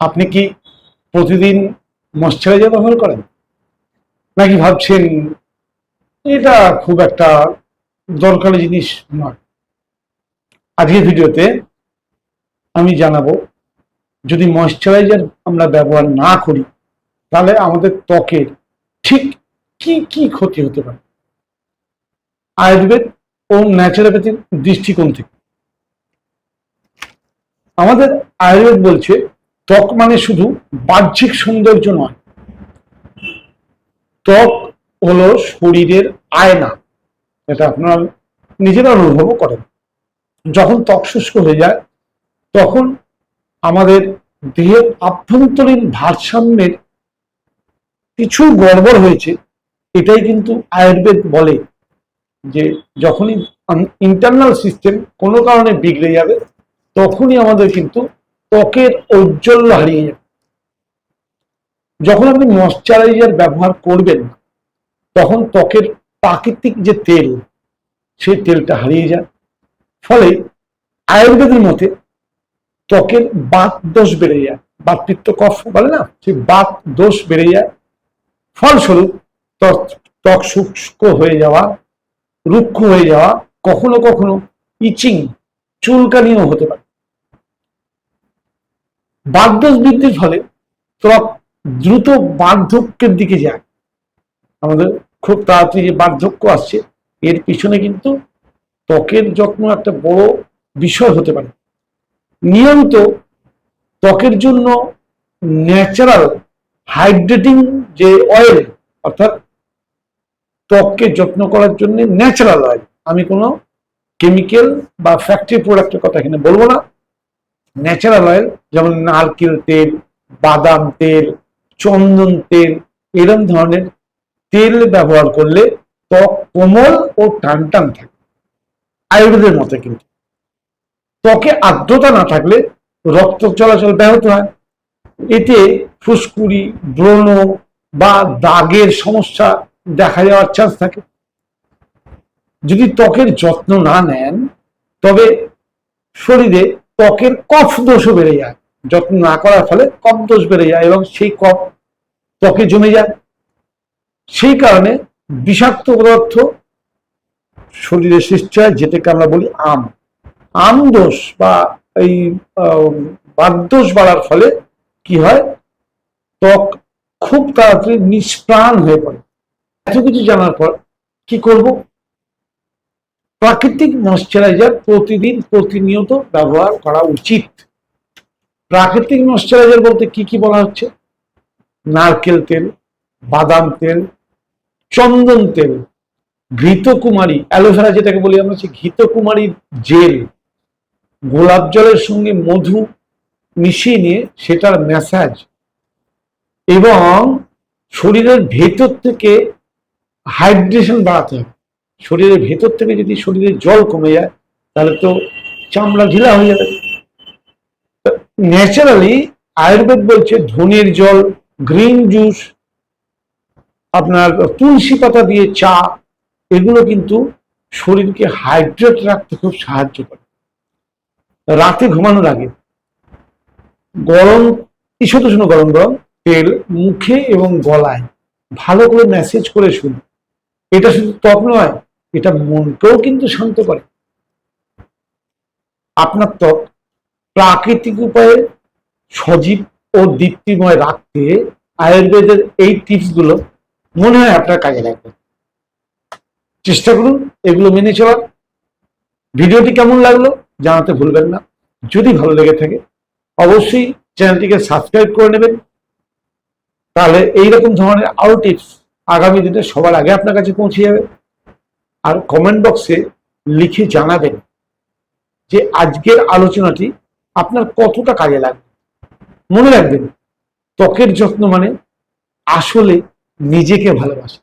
আপনি কি প্রতিদিন ময়শ্চারাইজার ব্যবহার করেন? নাকি ভাবছেন এটা খুব একটা দরকারি জিনিস নয়? আজকের ভিডিওতে আমি জানাব, যদি ময়শ্চারাইজার আমরা ব্যবহার না করি, তাহলে আমাদের ত্বকের ঠিক কি কি ক্ষতি হতে পারে? আয়ুর্বেদ ও ন্যাচারোপ্যাথির দৃষ্টিকোণ থেকে। আমাদের আয়ুর্বেদ বলছে ত্বক মানে শুধু বাহ্যিক সৌন্দর্য নয়। ত্বক হলো শরীরের আয়না। এটা আপনারা নিজেরা অনুভবও করেন। যখন ত্বক শুষ্ক হয়ে যায়, তখন আমাদের দেহের আভ্যন্তরীণ ভারসাম্যের কিছু গড়বড় হয়েছে, এটাই কিন্তু আয়ুর্বেদ বলে যে যখনই ইন্টারনাল সিস্টেম কোনো কারণে বিগড়ে যাবে, তখনই আমাদের কিন্তু ত্বকের ঔজ্জ্বল্য হারিয়ে যাবে। যখন আপনি ময়শ্চারাইজার ব্যবহার করবেন, তখন ত্বকের প্রাকৃতিক যে তেল, সেই তেলটা হারিয়ে যায়। ফলে আয়ুর্বেদের মতে ত্বকের বাত দোষ বেড়ে যায়। বাত পিত্ত কফ বলে না? সেই বাত দোষ বেড়ে যায়। ফলস্বরূপ ত্বক ত্বক শুষ্ক হয়ে যাওয়া, রুক্ষ হয়ে যাওয়া, কখনো কখনো ইচিং, চুলকানিও হতে পারে। বার্ধক্য বৃদ্ধির ফলে ত্বক দ্রুত বার্ধক্যের দিকে যায়। আমাদের খুব তাড়াতাড়ি যে বার্ধক্য আসছে, এর পিছনে কিন্তু ত্বকের যত্ন একটা বড় বিষয় হতে পারে। নিয়মিত ত্বকের জন্য ন্যাচারাল হাইড্রেটিং যে অয়েল অর্থাৎ ত্বককে যত্ন করার জন্য ন্যাচারাল অয়েল আমি কোনো কেমিক্যাল বা ফ্যাক্টরি প্রোডাক্টের কথা এখানে বলব না। ন্যাচারাল অয়েল যেমন নারকেল তেল, বাদাম তেল, চন্দন তেল, এরম ধরনের তেল ব্যবহার করলে ত্বক কোমল ও টান টান থাকে। আয়ুর্বেদের মতে কিন্তু। ত্বকে আর্দ্রতা না থাকলে রক্ত চলাচল ব্যাহত হয়। এতে ফুসকুড়ি, ব্রণ বা দাগের সমস্যা দেখা যাওয়ার চান্স থাকে। যদি ত্বকের যত্ন না নেন, তবে শরীরে ত্বকের কফ দোষও বেড়ে যায়। যত্ন না করার ফলে কফ দোষ বেড়ে যায় এবং সেই কফ ত্বকে জমে যায়। সেই কারণে বিষাক্ত পদার্থ শরীরে সৃষ্টি হয়, যেটাকে আমরা বলি আম। আম দোষ বা এই বাদদোষ বাড়ার ফলে কি হয়? ত্বক খুব তাড়াতাড়ি নিষ্প্রাণ হয়ে পড়ে। এত কিছু জানার পর কি করব? প্রাকৃতিক ময়শ্চারাইজার প্রতিদিন প্রতিনিয়ত ব্যবহার করা উচিত। প্রাকৃতিক ময়শ্চারাইজার বলতে কি কি বলা হচ্ছে? নারকেল তেল, বাদাম তেল, চন্দন তেল, ঘৃতকুমারী, অ্যালোভেরা যেটাকে বলি আমরা হচ্ছে ঘৃতকুমারী জেল, গোলাপ জলের সঙ্গে মধু মিশিয়ে নিয়ে সেটার ম্যাসাজ এবং শরীরের ভেতর থেকে হাইড্রেশন বাড়াতে হবে। শরীরের ভেতর থেকে যদি শরীরের জল কমে যায়, তাহলে তো চামড়া ঢিলা হয়ে যাবে। ন্যাচারালি আয়ুর্বেদ বলছে ধনের জল, গ্রিন জুস, আপনার তুলসী পাতা দিয়ে চা, এগুলো কিন্তু শরীরকে হাইড্রেট রাখতে খুব সাহায্য করে। রাতে ঘুমানোর আগে গরম ঈষৎ উষ্ণ গরম গরম তেল মুখে এবং গলায় ভালো করে ম্যাসেজ করে শুন এটা শুধু ত্বক নয় এটা মনকেও কিন্তু শান্ত করে। আপনার ত্বক প্রাকৃতিক উপায়ে সজীব ও দীপ্তিময় রাখতে আয়ুর্বেদের এই টিপসগুলো মনে হয় আপনার কাজে লাগবে। চেষ্টা করুন এগুলো মেনে চলার। ভিডিওটি কেমন লাগল জানাতে ভুলবেন না। যদি ভালো লেগে থাকে, অবশ্যই চ্যানেলটিকে সাবস্ক্রাইব করে নেবেন। তাহলে এইরকম ধরনের আরও টিপস আগামী দিনে সবার আগে আপনার কাছে পৌঁছে যাবে। আর কমেন্ট বক্সে লিখে জানাবেন যে আজকের আলোচনাটি আপনার কতটা কাজে লাগবে। মনে রাখবেন, ত্বকের যত্ন মানে আসলে নিজেকে ভালোবাসা।